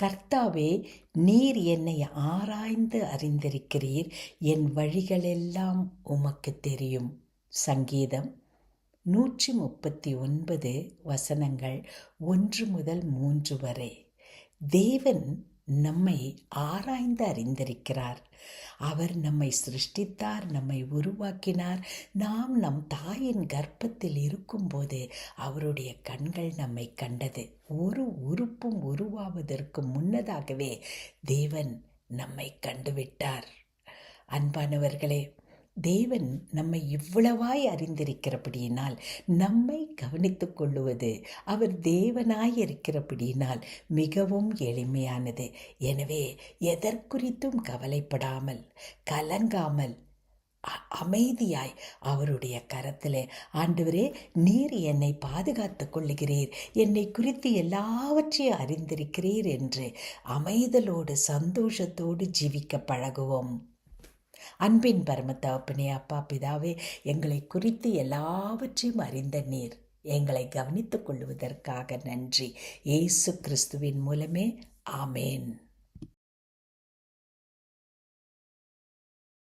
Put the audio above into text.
கர்த்தாவே நீர் என்னை ஆராய்ந்து அறிந்திருக்கிறீர். என் வழிகளெல்லாம் உமக்கு தெரியும். சங்கீதம் நூற்றி முப்பத்தி ஒன்பது வசனங்கள் ஒன்று முதல் மூன்று வரை. தேவன் நம்மை ஆராய்ந்து அறிந்திருக்கிறார். அவர் நம்மை சிருஷ்டித்தார் நம்மை உருவாக்கினார். நாம் நம் தாயின் கர்ப்பத்தில் இருக்கும்போது அவருடைய கண்கள் நம்மை கண்டது. ஒரு உறுப்பும் உருவாவதற்கு முன்னதாகவே தேவன் நம்மை கண்டுவிட்டார். அன்பானவர்களே தேவன் நம்மை இவ்வளவாய் அறிந்திருக்கிறபடியினால் நம்மை கவனித்துக் கொள்ளுவது அவர் தேவனாய் இருக்கிறபடியினால் மிகவும் எளிமையானது. எனவே எதற்குறித்தும் கவலைப்படாமல் கலங்காமல் அ- அமைதியாய் அவருடைய கரத்திலே ஆண்டவரே நீர் என்னை பாதுகாத்துக் கொள்ளுகிறீர். என்னை குறித்து எல்லாவற்றையும் அறிந்திருக்கிறீர் என்று அமைதலோடு சந்தோஷத்தோடு ஜீவிக்க பழகுவோம். அன்பின் பரமத்தகப்பனே அப்பா பிதாவே எங்களை குறித்து எல்லாவற்றையும் அறிந்த நீர் எங்களை கவனித்துக் கொள்வதற்காக நன்றி. இயேசு கிறிஸ்துவின் மூலமே. ஆமேன்.